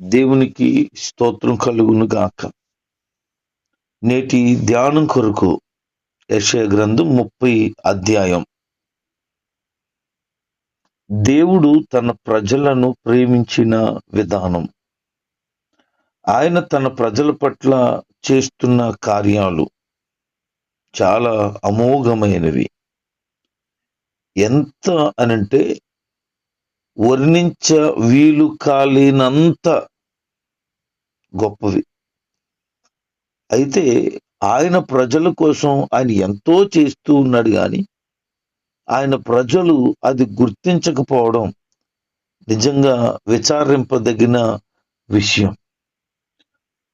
దేవునికి స్తోత్రం కలుగును గాక. నేటి ధ్యానం కొరకు యశయ గ్రంథం ముప్పై అధ్యాయం. దేవుడు తన ప్రజలను ప్రేమించిన విధానం. ఆయన తన ప్రజల పట్ల చేస్తున్న కార్యాలు చాలా అమోఘమైనవి. ఎంత అనంటే వర్ణించ వీలు కాలేనంత గొప్పవి. అయితే ఆయన ప్రజల కోసం ఆయన ఎంతో చేస్తూ ఉన్నాడు కానీ ఆయన ప్రజలు అది గుర్తించకపోవడం నిజంగా విచారింపదగిన విషయం.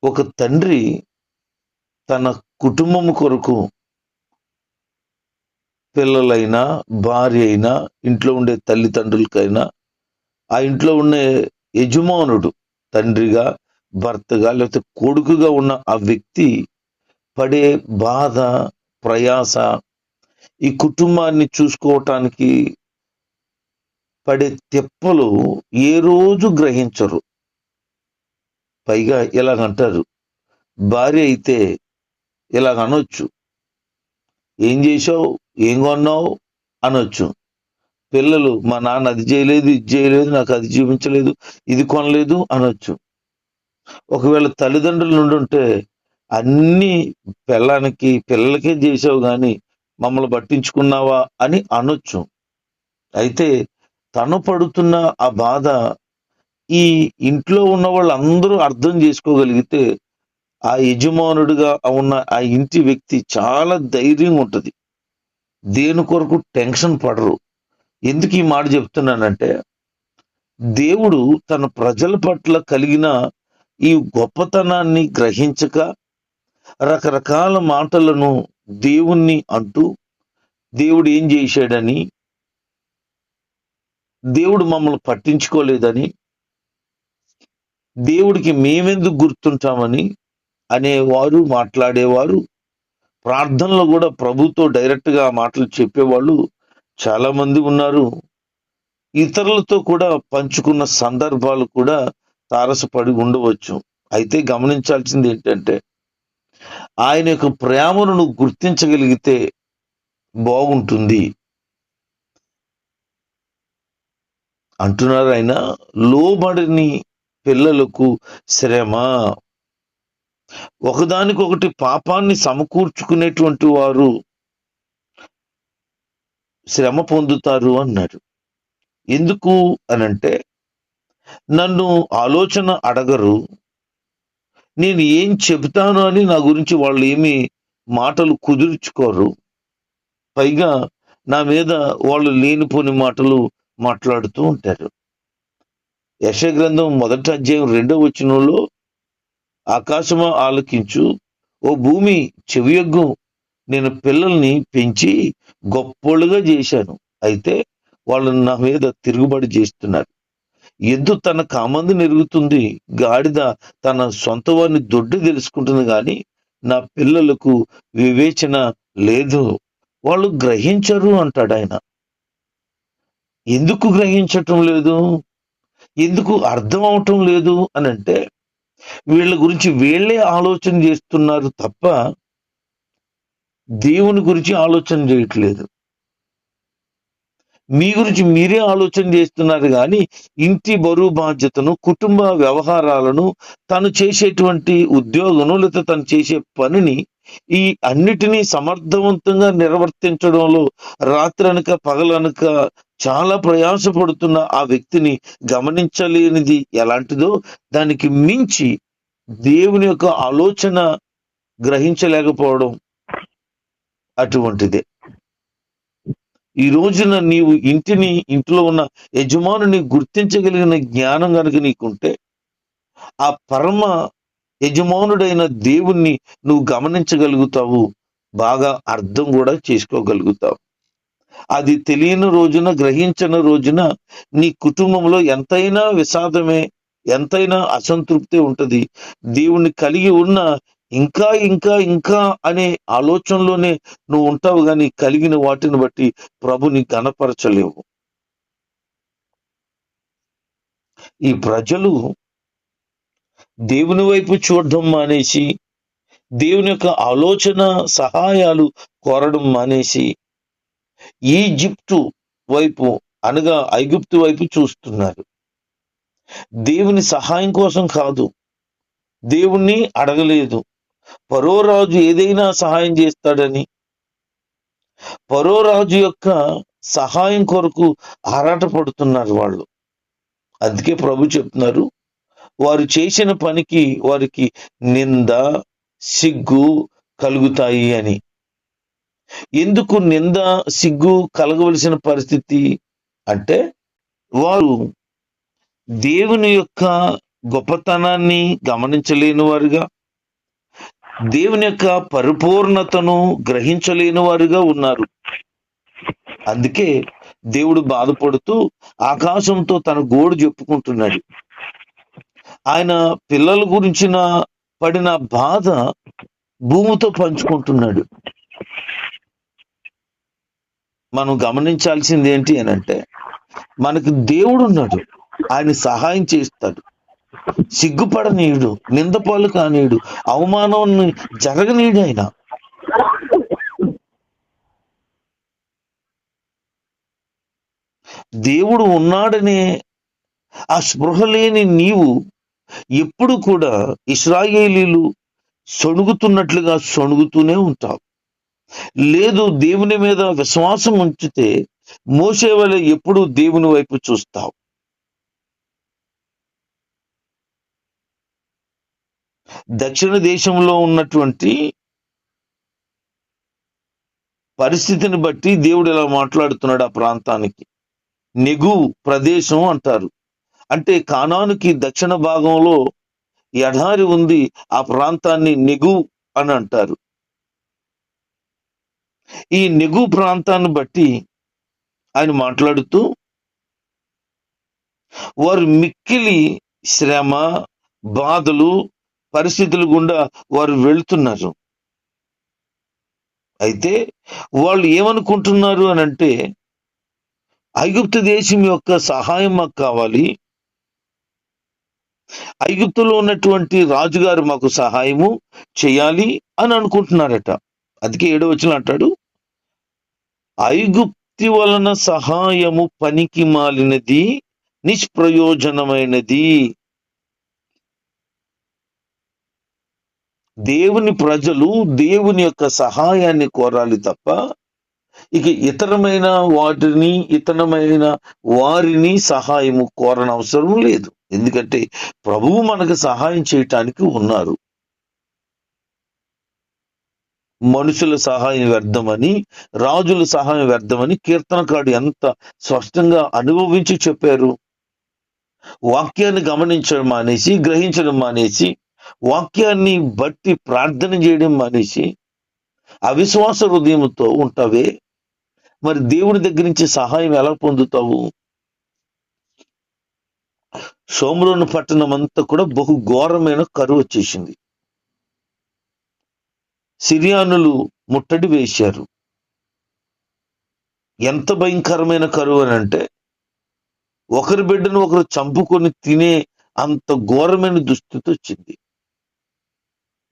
ఒక తండ్రి తన కుటుంబం కొరకు పిల్లలైనా భార్య అయినా ఇంట్లో ఉండే తల్లిదండ్రులకైనా ఆ ఇంట్లో ఉండే యజమానుడు తండ్రిగా భర్తగా లేకపోతే కొడుకుగా ఉన్న ఆ వ్యక్తి పడే బాధ ప్రయాస ఈ కుటుంబాన్ని చూసుకోవటానికి పడే తెప్పలు ఏ రోజు గ్రహించరు. పైగా ఇలాగంటారు భార్య అయితే ఇలాగ అనొచ్చు ఏం చేసావు ఏం కొన్నావు అనొచ్చు. పిల్లలు మా నాన్న అది చేయలేదు ఇది చేయలేదు నాకు అది చూపించలేదు ఇది కొనలేదు అనొచ్చు. ఒకవేళ తల్లిదండ్రులు నుండి ఉంటే అన్ని పిల్లానికి పిల్లలకే చేసావు కానీ మమ్మల్ని పట్టించుకున్నావా అని అనొచ్చు. అయితే తను పడుతున్న ఆ బాధ ఈ ఇంట్లో ఉన్న వాళ్ళందరూ అర్థం చేసుకోగలిగితే ఆ యజమానుడిగా ఉన్న ఆ ఇంటి వ్యక్తి చాలా ధైర్యం ఉంటుంది. దేని కొరకు టెన్షన్ పడరు. ఎందుకు ఈ మాట చెప్తున్నానంటే దేవుడు తన ప్రజల పట్ల కలిగిన ఈ గొప్పతనాన్ని గ్రహించక రకరకాల మాటలను దేవుణ్ణి అంటూ దేవుడు ఏం చేశాడని దేవుడు మమ్మల్ని పట్టించుకోలేదని దేవుడికి మేమెందుకు గుర్తుంటామని అనేవారు మాట్లాడేవారు ప్రార్థనలో కూడా ప్రభుతో డైరెక్ట్గా ఆ మాటలు చెప్పేవాళ్ళు చాలా మంది ఉన్నారు. ఇతరులతో కూడా పంచుకున్న సందర్భాలు కూడా తారసపడి ఉండవచ్చు. అయితే గమనించాల్సింది ఏంటంటే ఆయన యొక్క ప్రేమను నువ్వు గుర్తించగలిగితే బాగుంటుంది. అంటున్నారు ఆయన లోబడిని పిల్లలకు శ్రమ. ఒకదానికొకటి పాపాన్ని సమకూర్చుకునేటువంటి వారు శ్రమ పొందుతారు అన్నాడు ఎందుకు అనంటే నన్ను ఆలోచన అడగరు. నేను ఏం చెబుతాను అని నా గురించి వాళ్ళు ఏమి మాటలు కుదుర్చుకోరు. పైగా నా మీద వాళ్ళు లేనిపోని మాటలు మాట్లాడుతూ ఉంటారు. యశ గ్రంథం మొదటి అధ్యాయం రెండో వచనంలో ఆకాశమా ఆలకించు ఓ భూమి చెవియగ్గు నేను పిల్లల్ని పెంచి గొప్పోళ్ళుగా చేశాను. అయితే వాళ్ళు నా మీద తిరుగుబడి చేస్తున్నారు. ఎద్దు తన కామంది నెరుగుతుంది. గాడిద తన సొంత వారిని దొడ్డి తెలుసుకుంటుంది కానీ నా పిల్లలకు వివేచన లేదు. వాళ్ళు గ్రహించరు అంటాడు ఆయన. ఎందుకు గ్రహించటం లేదు? ఎందుకు అర్థం అవటం లేదు అని అంటే వీళ్ళ గురించి వీళ్ళే ఆలోచన చేస్తున్నారు తప్ప దేవుని గురించి ఆలోచన చేయట్లేదు. మీ గురించి మీరే ఆలోచన చేస్తున్నారు కానీ ఇంటి బరువు బాధ్యతను కుటుంబ వ్యవహారాలను తను చేసేటువంటి ఉద్యోగను లేదా తను చేసే పనిని ఈ అన్నిటినీ సమర్థవంతంగా నిర్వర్తించడంలో రాత్రనక పగలనక చాలా ప్రయాసపడుతున్న ఆ వ్యక్తిని గమనించలేనిది ఎలాంటిదో దానికి మించి దేవుని యొక్క ఆలోచన గ్రహించలేకపోవడం అటువంటిదే. ఈ రోజున నీవు ఇంటిని ఇంట్లో ఉన్న యజమానుని గుర్తించగలిగిన జ్ఞానం కనుక నీకుంటే ఆ పరమ యజమానుడైన దేవుణ్ణి నువ్వు గమనించగలుగుతావు. బాగా అర్థం కూడా చేసుకోగలుగుతావు. అది తెలియని రోజున గ్రహించిన రోజున నీ కుటుంబంలో ఎంతైనా విషాదమే ఎంతైనా అసంతృప్తి ఉంటది. దేవుణ్ణి కలిగి ఉన్న ఇంకా ఇంకా ఇంకా అనే ఆలోచనలోనే నువ్వు ఉంటావు కానీ కలిగిన వాటిని బట్టి ప్రభుని గణపరచలేవు ఈ ప్రజలు దేవుని వైపు చూడడం మానేసి దేవుని యొక్క ఆలోచన సహాయాలు కోరడం మానేసి ఈజిప్టు వైపు అనగా ఐగుప్తు వైపు చూస్తున్నారు. దేవుని సహాయం కోసం కాదు. దేవుణ్ణి అడగలేదు. పరోరాజు ఏదైనా సహాయం చేస్తాడని పరోరాజు యొక్క సహాయం కొరకు ఆరాటపడుతున్నారు వాళ్ళు. అందుకే ప్రభు చెప్తున్నారు వారు చేసిన పనికి వారికి నింద సిగ్గు కలుగుతాయి అని. ఎందుకు నింద సిగ్గు కలగవలసిన పరిస్థితి అంటే వారు దేవుని యొక్క గొప్పతనాన్ని గమనించలేని వారుగా దేవుని యొక్క పరిపూర్ణతను గ్రహించలేని వారుగా ఉన్నారు. అందుకే దేవుడు బాధపడుతూ ఆకాశంతో తన గోడు చెప్పుకుంటున్నాడు. ఆయన పిల్లల గురించిన పడిన బాధ భూమితో పంచుకుంటున్నాడు. మనం గమనించాల్సింది ఏంటి అని అంటే మనకు దేవుడు ఉన్నాడు. ఆయన సహాయం చేస్తాడు. సిగ్గుపడనీయుడు నిందపాలు కానీయుడు అవమానం జరగనీయుడు ఆయన. దేవుడు ఉన్నాడనే ఆ స్పృహ లేని నీవు ఎప్పుడు కూడా ఇస్రాయేలీలు సొణుగుతున్నట్లుగా సొణుగుతూనే ఉంటావు. లేదు దేవుని మీద విశ్వాసం ఉంచితే మోసే వల్ల ఎప్పుడు దేవుని వైపు చూస్తావు. దక్షిణ దేశంలో ఉన్నటువంటి పరిస్థితిని బట్టి దేవుడు ఇలా మాట్లాడుతున్నాడు ఆ ప్రాంతానికి. నిగు ప్రదేశం అంటారు. అంటే కానానికి దక్షిణ భాగంలో ఎడారి ఉంది ఆ ప్రాంతాన్ని నిగు అని అంటారు. ఈ నెగు ప్రాంతాన్ని బట్టి ఆయన మాట్లాడుతూ వారు మిక్కిలి శ్రమ బాధలు పరిస్థితులు గుండా వారు వెళ్తున్నారు. అయితే వాళ్ళు ఏమనుకుంటున్నారు అని అంటే ఐగుప్తు దేశం యొక్క సహాయం మాకు కావాలి. ఐగుప్తులో ఉన్నటువంటి రాజుగారు మాకు సహాయము చేయాలి అని అనుకుంటున్నారట. అందుకే ఏడో వచ్చిన అంటాడు ఐగుప్తి వలన సహాయము పనికి మాలినది నిష్ప్రయోజనమైనది. దేవుని ప్రజలు దేవుని యొక్క సహాయాన్ని కోరాలి తప్ప ఇక ఇతరమైన వాటిని ఇతరమైన వారిని సహాయము కోరనవసరం లేదు. ఎందుకంటే ప్రభువు మనకు సహాయం చేయటానికి ఉన్నారు. మనుషుల సహాయం వ్యర్థమని రాజుల సహాయం వ్యర్థమని కీర్తనకాడు ఎంత స్పష్టంగా అనుభవించి చెప్పారు. వాక్యాన్ని గమనించడం మానేసి గ్రహించడం మానేసి వాక్యాన్ని బట్టి ప్రార్థన చేయడం మానేసి అవిశ్వాస హృదయంతో ఉంటావే. మరి దేవుని దగ్గర నుంచి సహాయం ఎలా పొందుతావు? సోమరోను పట్టణం అంతా కూడా బహు ఘోరమైన కరువు వచ్చేసింది. సిరియానులు ముట్టడి వేశారు. ఎంత భయంకరమైన కరువు అని అంటే ఒకరి బిడ్డను ఒకరు చంపుకొని తినే అంత ఘోరమైన దుస్థితి వచ్చింది.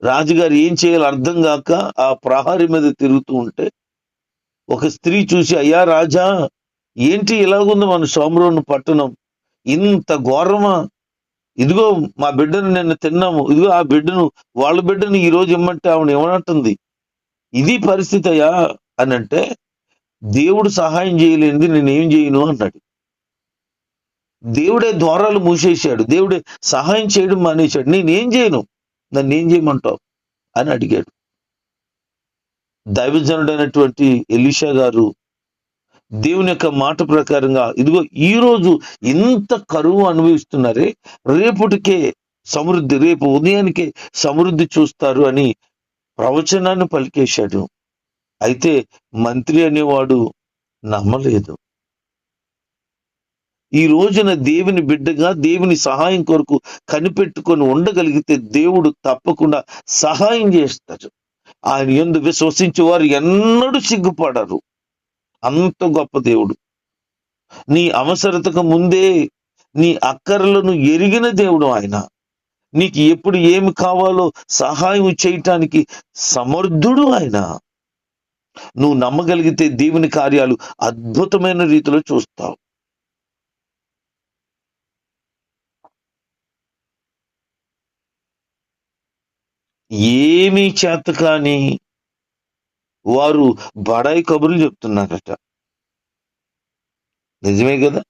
రాజుగారు ఏం చేయాలో అర్థం కాక ఆ ప్రహారి మీద తిరుగుతూ ఉంటే ఒక స్త్రీ చూసి అయ్యా రాజా ఏంటి ఇలాగుంది మన సోమరోను పట్టణం? ఇంత ఘోరమా? ఇదిగో మా బిడ్డను నిన్న తిన్నాము. ఇదిగో ఆ బిడ్డను వాళ్ళ బిడ్డను ఈ రోజు ఇమ్మంటే ఆవిడ ఇవ్వనట్టుంది ఇది పరిస్థితి అయ్యా అని అంటే దేవుడు సహాయం చేయలేనిది నేనేం చేయను అన్నాడు. దేవుడే ద్వారాలు మూసేశాడు. దేవుడే సహాయం చేయడం మానేశాడు. నేనేం చేయను? నన్ను ఏం చేయమంటావు? అని అడిగాడు. దైవజనుడైనటువంటి ఎలీషా గారు దేవుని యొక్క మాట ప్రకారంగా ఇదిగో ఈ రోజు ఇంత కరువు అనుభవిస్తున్నారే రేపటికే సమృద్ధి రేపు ఉదయానికే సమృద్ధి చూస్తారు అని ప్రవచనాన్ని పలికేశాడు. అయితే మంత్రి అనేవాడు నమ్మలేదు. ఈ రోజున దేవుని బిడ్డగా దేవుని సహాయం కొరకు కనిపెట్టుకొని ఉండగలిగితే దేవుడు తప్పకుండా సహాయం చేస్తాడు. ఆయన ఎందు విశ్వసించే వారు ఎన్నడూ సిగ్గుపడరు. అంత గొప్ప దేవుడు. నీ అవసరతకు ముందే నీ అక్కరలను ఎరిగిన దేవుడు ఆయన. నీకు ఎప్పుడు ఏమి కావాలో సహాయం చేయటానికి సమర్థుడు ఆయన. నువ్వు నమ్మగలిగితే దేవుని కార్యాలు అద్భుతమైన రీతిలో చూస్తావు. ఏమీ చేత కాని వారు బడాయి కబుర్లు చెప్తున్నారట. నిజమే కదా?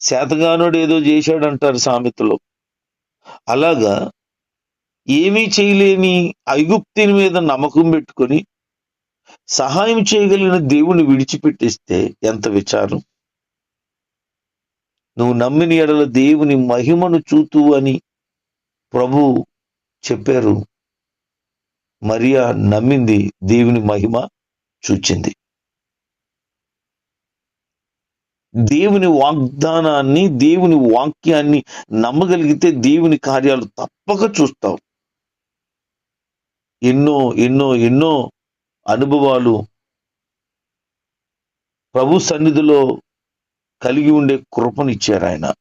శాతగానుడు ఏదో చేశాడంటారు సామెతలో. అలాగా ఏమీ చేయలేని ఐగుప్తిని మీద నమ్మకం పెట్టుకొని సహాయం చేయగలిగిన దేవుని విడిచిపెట్టేస్తే ఎంత విచారం? నువ్వు నమ్మిన ఎడల దేవుని మహిమను చూతూ అని ప్రభు చెప్పారు. మరియా నమ్మింది దేవుని మహిమ చూచింది. దేవుని వాగ్దానాన్ని దేవుని వాక్యాన్ని నమ్మగలిగితే దేవుని కార్యాలు తప్పక చూస్తావు. ఎన్నో ఎన్నో ఎన్నో అనుభవాలు ప్రభు సన్నిధిలో కలిగి ఉండే కృపనిచ్చారు ఆయన.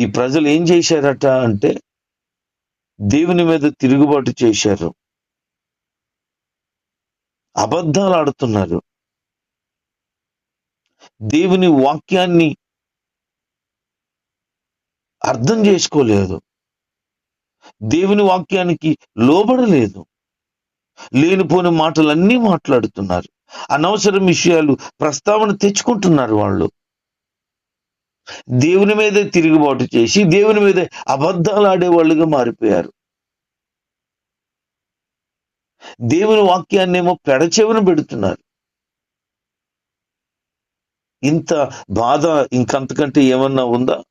ఈ ప్రజలు ఏం చేశారట అంటే దేవుని మీద తిరుగుబాటు చేశారు. అబద్ధాలు ఆడుతున్నారు. దేవుని వాక్యాన్ని అర్థం చేసుకోలేదు. దేవుని వాక్యానికి లోబడలేదు. లేనిపోని మాటలన్నీ మాట్లాడుతున్నారు. అనవసరం విషయాలు ప్రస్తావన తెచ్చుకుంటున్నారు వాళ్ళు. దేవుని మీదే తిరుగుబాటు చేసి దేవుని మీద అబద్ధాలు ఆడేవాళ్ళుగా మారిపోయారు. దేవుని వాక్యాన్ని ఏమో పెడచెవిన పెడుతున్నారు. ఇంత బాధ ఇంకంతకంటే ఏమన్నా ఉందా?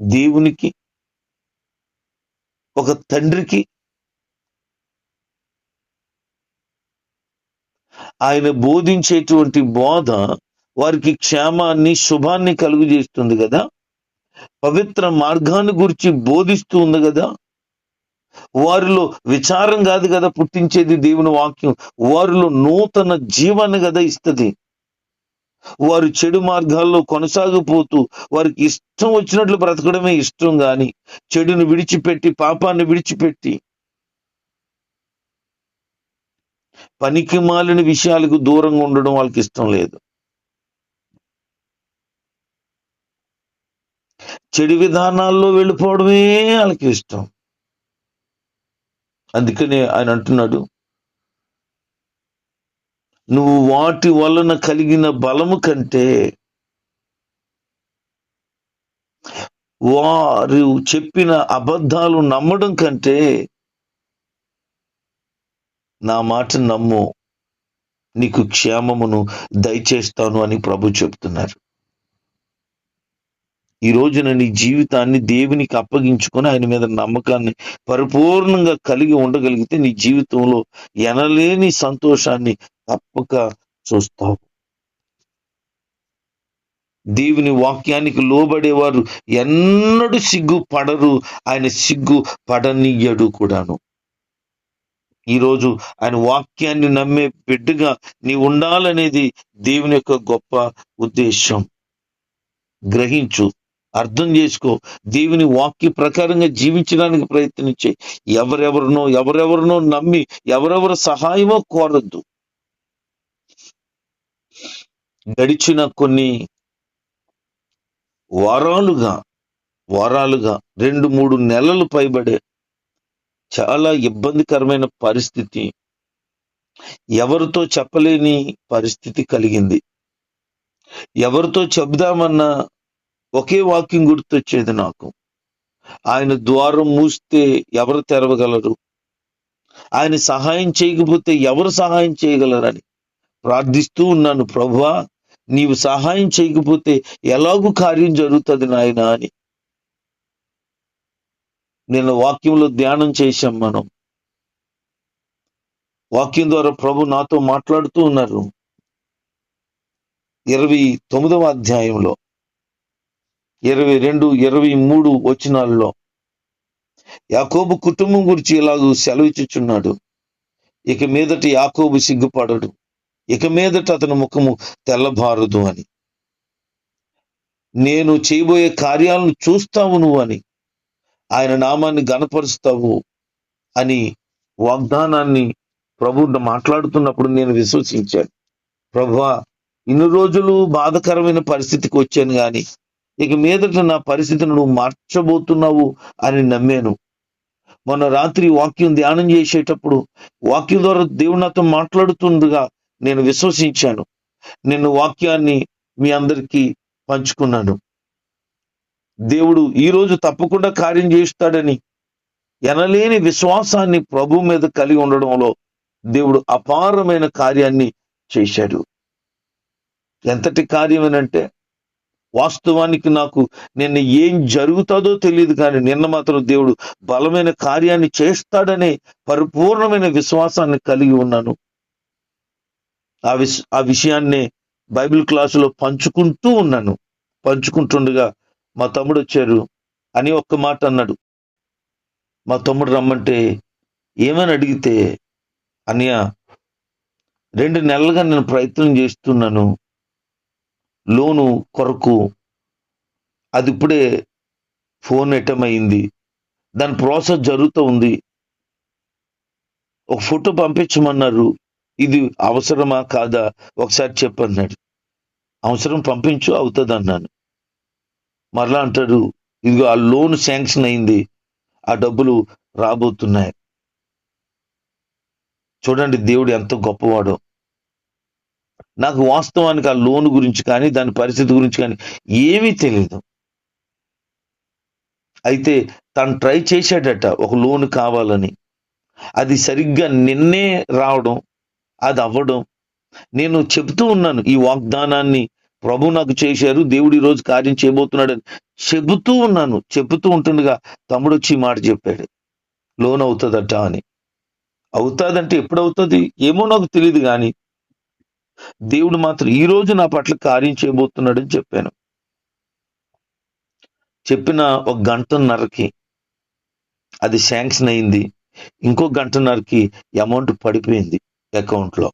దేవునికి? ఒక తండ్రికి? ఆయన బోధించేటువంటి బోధ వారికి క్షేమాన్ని శుభాన్ని కలుగు చేస్తుంది కదా? పవిత్ర మార్గాన్ని గురించి బోధిస్తూ ఉంది కదా? వారిలో విచారం కాదు కదా పుట్టించేది దేవుని వాక్యం. వారిలో నూతన జీవాన్ని కదా ఇస్తుంది. వారు చెడు మార్గాల్లో కొనసాగిపోతూ వారికి ఇష్టం వచ్చినట్లు బ్రతకడమే ఇష్టం గాని చెడును విడిచిపెట్టి పాపాన్ని విడిచిపెట్టి పనికి మాలిన విషయాలకు దూరంగా ఉండడం వాళ్ళకి ఇష్టం లేదు. చెడు విధానాల్లో వెళ్ళిపోవడమే వాళ్ళకి ఇష్టం. అందుకనే ఆయన అంటున్నాడు నువ్వు వాటి వలన కలిగిన బలము కంటే వారు చెప్పిన అబద్ధాలు నమ్మడం కంటే నా మాట నమ్ము నీకు క్షేమమును దయచేస్తాను అని ప్రభు చెప్తున్నారు. ఈ రోజున నీ జీవితాన్ని దేవునికి అప్పగించుకొని ఆయన మీద నమ్మకాన్ని పరిపూర్ణంగా కలిగి ఉండగలిగితే నీ జీవితంలో ఎనలేని సంతోషాన్ని తప్పక చూస్తావు. దేవుని వాక్యానికి లోబడేవారు ఎన్నడూ సిగ్గు పడరు ఆయన సిగ్గు పడనీయడు కూడాను. ఈరోజు ఆయన వాక్యాన్ని నమ్మే బిడ్డగా నీ ఉండాలనేది దేవుని యొక్క గొప్ప ఉద్దేశం గ్రహించు అర్థం చేసుకో. దేవుని వాక్య ప్రకారంగా జీవించడానికి ప్రయత్నించే. ఎవరెవరినో ఎవరెవరినో నమ్మి ఎవరెవరి సహాయమో కోరద్దు. గడిచిన కొన్ని వారాలుగా వారాలుగా రెండు మూడు నెలలు పైబడే చాలా ఇబ్బందికరమైన పరిస్థితి ఎవరితో చెప్పలేని పరిస్థితి కలిగింది. ఎవరితో చెబుదామన్నా ఒకే వాక్యం గుర్తొచ్చేది నాకు. ఆయన ద్వారం మూస్తే ఎవరు తెరవగలరు? ఆయన సహాయం చేయకపోతే ఎవరు సహాయం చేయగలరని ప్రార్థిస్తూ ఉన్నాను ప్రభువా నీవు సహాయం చేయకపోతే ఎలాగూ కార్యం జరుగుతుంది నాయన అని. నిన్న వాక్యంలో ధ్యానం చేశాం మనం. వాక్యం ద్వారా ప్రభు నాతో మాట్లాడుతూ ఉన్నారు. ఇరవై తొమ్మిదవ అధ్యాయంలో. ఇరవై రెండు ఇరవై మూడు వచనాల్లో యాకోబు కుటుంబం గురించి ఇలాగూ సెలవిచ్చుచున్నాడు. ఇక మీదట యాకోబు సిగ్గుపడడు. ఇక మీదట అతని ముఖము తెల్లబారదు అని. నేను చేయబోయే కార్యాలను చూస్తావు నువ్వు అని. ఆయన నామాన్ని గనపరుస్తావు అని వాగ్దానాన్ని ప్రభు మాట్లాడుతున్నప్పుడు నేను విశ్వసించాను. ప్రభు ఇన్ని రోజులు బాధకరమైన పరిస్థితికి వచ్చాను కానీ ఇక మీదట నా పరిస్థితిని నువ్వు మార్చబోతున్నావు అని నమ్మాను. మొన్న రాత్రి వాక్యం ధ్యానం చేసేటప్పుడు వాక్యం ద్వారా దేవుడు నాతో మాట్లాడుతుండగా నేను విశ్వసించాను. నిన్ను వాక్యాన్ని మీ అందరికీ పంచుకున్నాను. దేవుడు ఈ రోజు తప్పకుండా కార్యం చేస్తాడని ఎనలేని విశ్వాసాన్ని ప్రభు మీద కలిగి ఉండడంలో దేవుడు అపారమైన కార్యాన్ని చేశాడు. ఎంతటి కార్యమేనంటే వాస్తవానికి నాకు నిన్న ఏం జరుగుతుందో తెలియదు కానీ నిన్న మాత్రం దేవుడు బలమైన కార్యాన్ని చేస్తాడనే పరిపూర్ణమైన విశ్వాసాన్ని కలిగి ఉన్నాను. ఆ విష ఆ విషయాన్నే బైబిల్ క్లాసులో పంచుకుంటూ ఉన్నాను. పంచుకుంటుండగా మా తమ్ముడు వచ్చారు. అని ఒక్క మాట అన్నాడు. మా తమ్ముడు రమ్మంటే ఏమని అడిగితే అన్నయ్య రెండు నెలలుగా నేను ప్రయత్నం చేస్తున్నాను. లోను కొరకు. అది ఇప్పుడే ఫోన్ అయింది దాని ప్రాసెస్ జరుగుతూ ఉంది. ఒక ఫోటో పంపించమన్నారు. ఇది అవసరమా కాదా? ఒకసారి చెప్పన్నాడు. అవసరం పంపించు అవుతుంది అన్నాను మరలా అంటాడు ఇదిగో ఆ లోన్ శాంక్షన్ అయింది. ఆ డబ్బులు రాబోతున్నాయి. చూడండి దేవుడు ఎంత గొప్పవాడో. నాకు వాస్తవానికి ఆ లోన్ గురించి కానీ దాని పరిస్థితి గురించి కానీ ఏమీ తెలియదు అయితే తను ట్రై చేశాడట ఒక లోన్ కావాలని. అది సరిగ్గా నిన్నే రావడం అది అవ్వడం. నేను చెబుతూ ఉన్నాను ఈ వాగ్దానాన్ని ప్రభు నాకు చేశారు దేవుడు ఈరోజు రోజు కార్యం చేయబోతున్నాడని చెబుతూ ఉన్నాను చెబుతూ ఉంటుండగా తమ్ముడు వచ్చి మాట చెప్పాడు. లోన్ అవుతుందట అని. అవుతుందంటే ఎప్పుడు అవుతుంది ఏమో నాకు తెలియదు కానీ దేవుడు మాత్రం ఈ రోజు నా పట్ల కార్యం చేయబోతున్నాడని చెప్పాను. చెప్పిన ఒక గంటన్నరకి అది శాంక్షన్ అయింది. ఇంకో గంటన్నరకి అమౌంట్ పడిపోయింది అకౌంట్లో.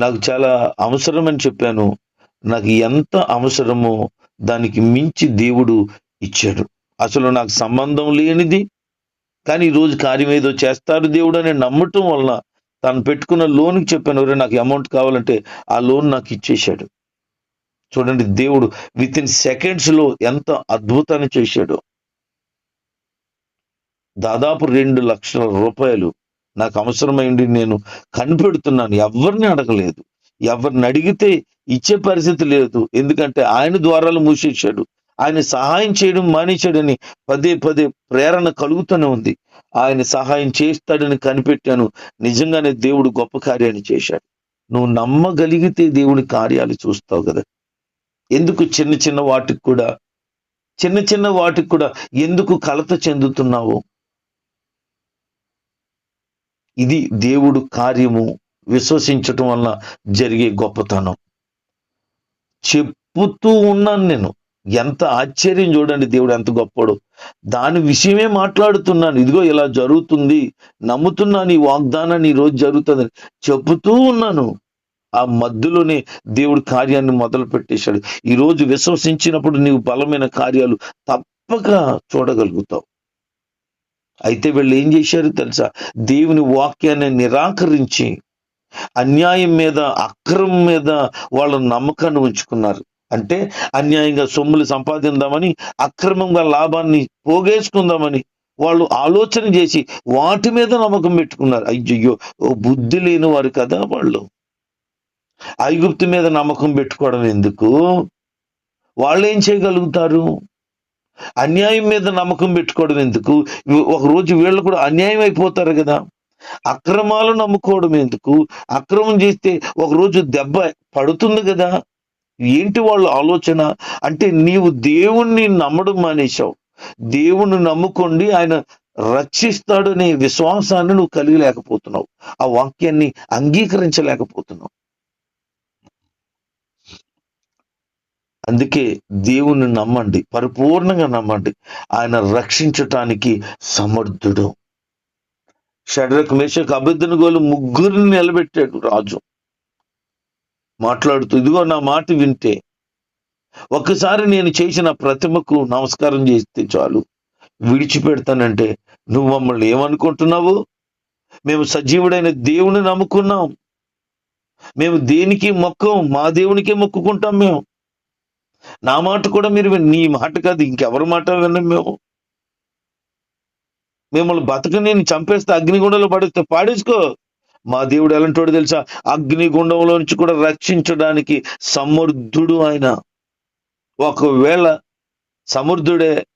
నాకు చాలా అవసరమని చెప్పాను. నాకు ఎంత అవసరమో దానికి మించి దేవుడు ఇచ్చాడు. అసలు నాకు సంబంధం లేనిది. కానీ ఈరోజు కార్యం ఏదో చేస్తారు దేవుడు అని నమ్మటం వలన తను పెట్టుకున్న లోన్కి చెప్పాను ఎవరే నాకు అమౌంట్ కావాలంటే ఆ లోన్ నాకు ఇచ్చేశాడు చూడండి దేవుడు విత్ ఇన్ సెకండ్స్లో ఎంత అద్భుతాన్ని చేశాడు. దాదాపు రెండు లక్షల రూపాయలు నాకు అవసరమైంది నేను కనిపెడుతున్నాను. ఎవరిని అడగలేదు. ఎవరిని అడిగితే ఇచ్చే పరిస్థితి లేదు. ఎందుకంటే ఆయన ద్వారాలు మూసేశాడు. ఆయన సహాయం చేయడం మానేశాడని పదే పదే ప్రేరణ కలుగుతూనే ఉంది. ఆయన సహాయం చేస్తాడని కనిపెట్టాను. నిజంగానే దేవుడు గొప్ప కార్యాన్ని చేశాడు. నువ్వు నమ్మగలిగితే దేవుని కార్యాలు చూస్తావు కదా. ఎందుకు చిన్న చిన్న వాటికి కూడా చిన్న చిన్న వాటికి కూడా ఎందుకు కలత చెందుతున్నావు? ఇది దేవుడు కార్యము విశ్వసించటం వల్ల జరిగే గొప్పతనం. చెప్పుతూ ఉన్నాను నేను. ఎంత ఆశ్చర్యం చూడండి దేవుడు ఎంత గొప్పడు దాని విషయమే మాట్లాడుతున్నాను. ఇదిగో ఇలా జరుగుతుంది. నమ్ముతున్నాను ఈ వాగ్దానాన్ని ఈ రోజు జరుగుతుందని చెబుతూ ఉన్నాను. ఆ మధ్యలోనే దేవుడు కార్యాన్ని మొదలు పెట్టేశాడు ఈ రోజు విశ్వసించినప్పుడు నీవు బలమైన కార్యాలు తప్పక చూడగలుగుతావు. అయితే వీళ్ళు ఏం చేశారు తెలుసా? దేవుని వాక్యాన్ని నిరాకరించి అన్యాయం మీద అక్రమం మీద వాళ్ళ నమ్మకాన్ని ఉంచుకున్నారు. అంటే అన్యాయంగా సొమ్ములు సంపాదిందామని అక్రమంగా లాభాన్ని పోగేసుకుందామని వాళ్ళు ఆలోచన చేసి వాటి మీద నమ్మకం పెట్టుకున్నారు. అయ్యయ్యో ఓ బుద్ధి లేని వారు కదా వాళ్ళు. ఐగుప్తు మీద నమ్మకం పెట్టుకోవడం ఎందుకు? వాళ్ళు ఏం చేయగలుగుతారు? అన్యాయం మీద నమ్మకం పెట్టుకోవడం ఎందుకు? ఒక రోజు వీళ్ళు కూడా అన్యాయం అయిపోతారు కదా. అక్రమాలు నమ్ముకోవడం ఎందుకు? అక్రమం చేస్తే ఒక రోజు దెబ్బ పడుతుంది కదా. ఏంటి వాళ్ళ ఆలోచన? అంటే నీవు దేవుణ్ణి నమ్మడం మానేశావు. దేవుణ్ణి నమ్ముకోండి ఆయన రక్షిస్తాడనే విశ్వాసాన్ని నువ్వు కలిగి లేకపోతున్నావు ఆ వాక్యాన్ని అంగీకరించలేకపోతున్నావు. అందుకే దేవుణ్ణి నమ్మండి పరిపూర్ణంగా నమ్మండి. ఆయన రక్షించటానికి సమర్థుడు. షడ్రక్ మేషక్ అభిద్దన గోలు ముగ్గురిని నిలబెట్టాడు రాజు. మాట్లాడుతూ ఇదిగో నా మాట వింటే ఒక్కసారి నేను చేసిన ప్రతిమకు నమస్కారం చేస్తే చాలు. విడిచిపెడతానంటే నువ్వు మమ్మల్ని ఏమనుకుంటున్నావు? మేము సజీవుడైన దేవుని నమ్ముకున్నాం. మేము దేనికి మొక్కం? మా దేవునికే మొక్కుకుంటాం మేము. నా మాట కూడా మీరు నీ మాట కాదు ఇంకెవరి మాట విన్నాం మేము. మిమ్మల్ని బతక నేను చంపేస్తే అగ్నిగుండంలో పడేస్తే పాడేసుకో. మా దేవుడు ఎలాంటోడు తెలుసా? అగ్నిగుండంలో నుంచి కూడా రక్షించడానికి సమర్థుడు ఆయన. ఒకవేళ సమర్థుడే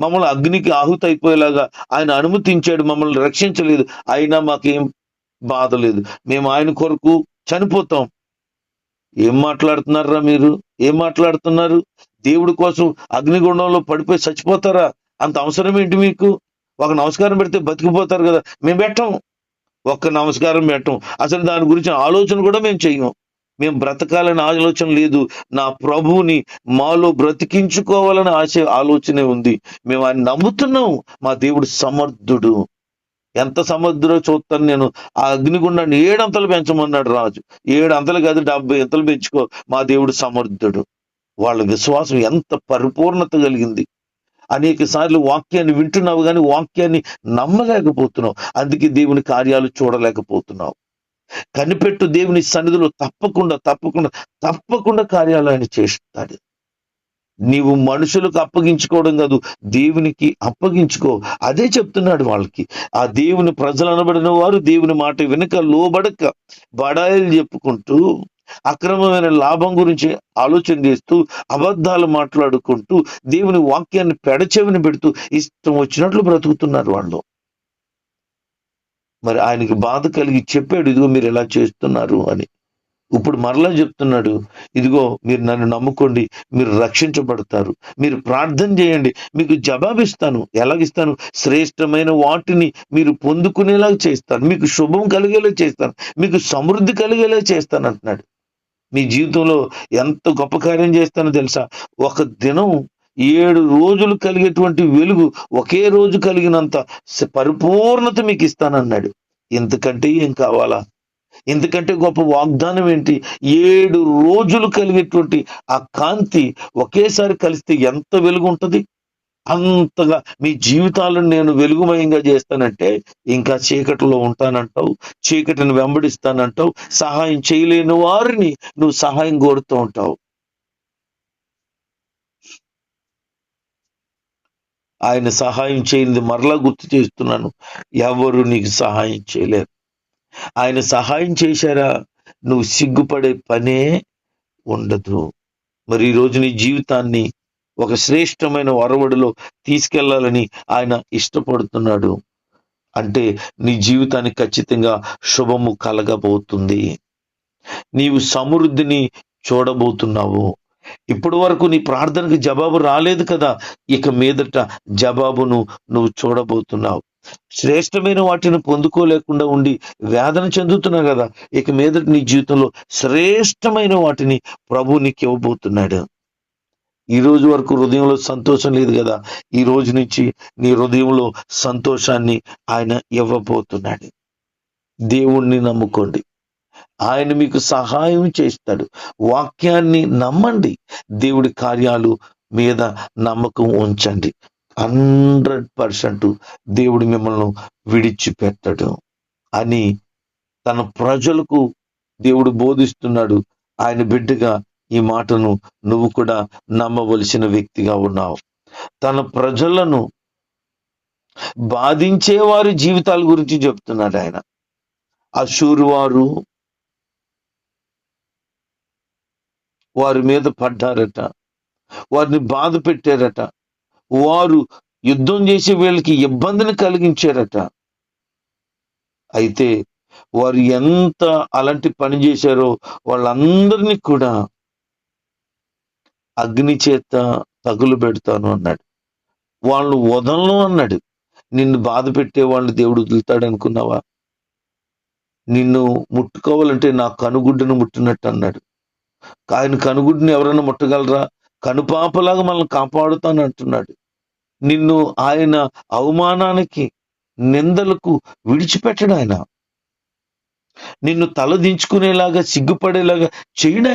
మమ్మల్ని అగ్నికి ఆహుతి అయిపోయేలాగా ఆయన అనుమతించాడు మమ్మల్ని రక్షించలేదు అయినా మాకేం బాధ లేదు. మేము ఆయన కొరకు చనిపోతాం. ఏం మాట్లాడుతున్నారా మీరు? ఏం మాట్లాడుతున్నారు? దేవుడి కోసం అగ్నిగుండంలో పడిపోయి చచ్చిపోతారా? అంత అవసరం ఏంటి మీకు? ఒక నమస్కారం పెడితే బతికిపోతారు కదా. మేము పెట్టాం. ఒక్క నమస్కారం పెట్టం. అసలు దాని గురించి ఆలోచన కూడా మేము చెయ్యం. మేము బ్రతకాలని ఆలోచన లేదు. నా ప్రభువుని మాలో బ్రతికించుకోవాలని ఆశ ఆలోచనే ఉంది. మేము ఆయన నమ్ముతున్నాం మా దేవుడు సమర్థుడు. ఎంత సమర్థుడో చూస్తాను నేను. ఆ అగ్నిగుండాన్ని ఏడంతలు పెంచమన్నాడు రాజు. ఏడు అంతలు కాదు డెబ్బై అంతలు పెంచుకో. మా దేవుడు సమర్థుడు. వాళ్ళ విశ్వాసం ఎంత పరిపూర్ణత కలిగింది. అనేక సార్లు వాక్యాన్ని వింటున్నావు కానీ వాక్యాన్ని నమ్మలేకపోతున్నావు. అందుకే దేవుని కార్యాలు చూడలేకపోతున్నావు. కనిపెట్టు దేవుని సన్నిధిలో తప్పకుండా తప్పకుండా తప్పకుండా కార్యాలు ఆయన చేస్తాడు. నీవు మనుషులకు అప్పగించుకోవడం కాదు దేవునికి అప్పగించుకో. అదే చెప్తున్నాడు వాళ్ళకి. ఆ దేవుని ప్రజలు అనబడిన వారు దేవుని మాట వెనుక లోబడక బడాయిలు చెప్పుకుంటూ అక్రమమైన లాభం గురించి ఆలోచన చేస్తూ అబద్ధాలు మాట్లాడుకుంటూ దేవుని వాక్యాన్ని పెడచెవిని పెడుతూ ఇష్టం వచ్చినట్లు బ్రతుకుతున్నారు వాళ్ళు. మరి ఆయనకి బాధ కలిగి చెప్పాడు ఇదిగో మీరు ఎలా చేస్తున్నారు అని. ఇప్పుడు మరలా చెప్తున్నాడు ఇదిగో మీరు నన్ను నమ్ముకోండి మీరు రక్షించబడతారు. మీరు ప్రార్థన చేయండి మీకు జవాబిస్తాను. ఎలాగిస్తాను? శ్రేష్టమైన వాటిని మీరు పొందుకునేలాగా చేస్తాను. మీకు శుభం కలిగేలా చేస్తాను. మీకు సమృద్ధి కలిగేలా చేస్తాను అంటున్నాడు. మీ జీవితంలో ఎంత గొప్ప కార్యం చేస్తానో తెలుసా? ఒక దినం ఏడు రోజులు కలిగేటువంటి వెలుగు ఒకే రోజు కలిగినంత పరిపూర్ణత మీకు ఇస్తానన్నాడు. ఇంతకంటే ఏం కావాలా? ఇంతకంటే గొప్ప వాగ్దానం ఏంటి? ఏడు రోజులు కలిగేటువంటి ఆ కాంతి ఒకేసారి కలిస్తే ఎంత వెలుగు ఉంటుంది అంతగా మీ జీవితాలను నేను వెలుగుమయంగా చేస్తానంటే ఇంకా చీకటిలో ఉంటానంటావు చీకటిని వెంబడిస్తానంటావు సహాయం చేయలేని వారిని నువ్వు సహాయం కోరుతూ ఉంటావు. ఆయన సహాయం చేయనిది మరలా గుర్తు చేస్తున్నాను ఎవరు నీకు సహాయం చేయలేరు. ఆయన సహాయం చేశారా? నువ్వు సిగ్గుపడే పనే ఉండదు. మరి ఈ రోజు నీ జీవితాన్ని ఒక శ్రేష్టమైన వరవడిలో తీసుకెళ్ళాలని ఆయన ఇష్టపడుతున్నాడు. అంటే నీ జీవితానికి ఖచ్చితంగా శుభము కలగబోతుంది. నీవు సమృద్ధిని చూడబోతున్నావు. ఇప్పటి వరకు నీ ప్రార్థనకు జవాబు రాలేదు కదా. ఇక మీదట జవాబును నువ్వు చూడబోతున్నావు. శ్రేష్టమైన వాటిని పొందుకోలేకుండా ఉండి వేదన చెందుతున్నావు కదా. ఇక మీదట నీ జీవితంలో శ్రేష్టమైన వాటిని ప్రభు నీకు ఇవ్వబోతున్నాడు. ఈ రోజు వరకు హృదయంలో సంతోషం లేదు కదా? ఈ రోజు నుంచి నీ హృదయంలో సంతోషాన్ని ఆయన ఇవ్వబోతున్నాడు. దేవుణ్ణి నమ్ముకోండి. ఆయన మీకు సహాయం చేస్తాడు. వాక్యాన్ని నమ్మండి. దేవుడి కార్యాలు మీద నమ్మకం ఉంచండి. హండ్రెడ్ పర్సెంట్ దేవుడు మిమ్మల్ని విడిచిపెట్టడు అని తన ప్రజలకు దేవుడు బోధిస్తున్నాడు. ఆయన బిడ్డగా ఈ మాటను నువ్వు కూడా నమ్మవలసిన వ్యక్తిగా ఉన్నావు. తన ప్రజలను బాధించే వారి జీవితాల గురించి చెప్తున్నాడు ఆయన. అశూరు వారు వారి మీద పడ్డారట. వారిని బాధ పెట్టారట. వారు యుద్ధం చేసే వీళ్ళకి ఇబ్బందిని కలిగించారట. అయితే వారు ఎంత అలాంటి పని చేశారో వాళ్ళందరినీ కూడా అగ్ని చేత తగులు పెడతాను అన్నాడు. వాళ్ళు వదలను అన్నాడు. నిన్ను బాధ పెట్టే వాళ్ళని దేవుడు వదులుతాడు అనుకున్నావా? నిన్ను ముట్టుకోవాలంటే నా కనుగుడ్డును ముట్టినట్టు అన్నాడు. ఆయన కనుగుడ్డుని ఎవరైనా ముట్టగలరా? కనుపాపలాగా మనల్ని కాపాడుతాను అంటున్నాడు. నిన్ను ఆయన అవమానానికి నిందలకు విడిచిపెట్టడు ఆయన. నిన్ను తలదించుకునేలాగా సిగ్గుపడేలాగా చేయడు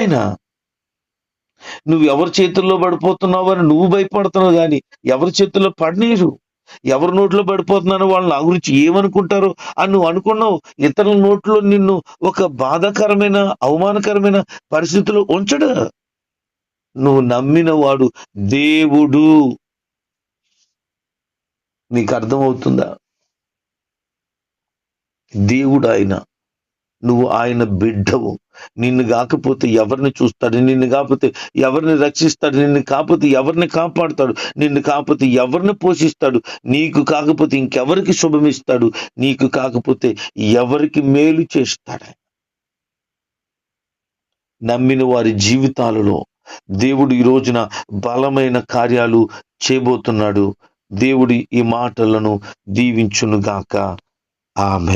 నువ్వు ఎవరి చేతుల్లో పడిపోతున్నావు అని నువ్వు భయపడుతున్నావు కానీ ఎవరి చేతుల్లో పడనీరు? ఎవరి నోట్లో పడిపోతున్నానో వాళ్ళు నా గురించి ఏమనుకుంటారో అని నువ్వు అనుకున్నావు? ఇతరుల నోట్లో నిన్ను ఒక బాధాకరమైన అవమానకరమైన పరిస్థితిలో ఉంచడు. నువ్వు నమ్మిన వాడు దేవుడు. నీకు అర్థమవుతుందా? దేవుడు ఆయన. నువ్వు ఆయన బిడ్డవు. నిన్ను కాకపోతే ఎవరిని చూస్తాడు? నిన్ను కాకపోతే ఎవరిని రక్షిస్తాడు? నిన్ను కాకపోతే ఎవరిని కాపాడుతాడు? నిన్ను కాకపోతే ఎవరిని పోషిస్తాడు? నీకు కాకపోతే ఇంకెవరికి శుభమిస్తాడు నీకు కాకపోతే ఎవరికి మేలు చేస్తాడు? నమ్మిన వారి జీవితాలలో దేవుడు ఈ రోజున బలమైన కార్యాలు చేయబోతున్నాడు. దేవుడి ఈ మాటలను దీవించునుగాక. ఆమె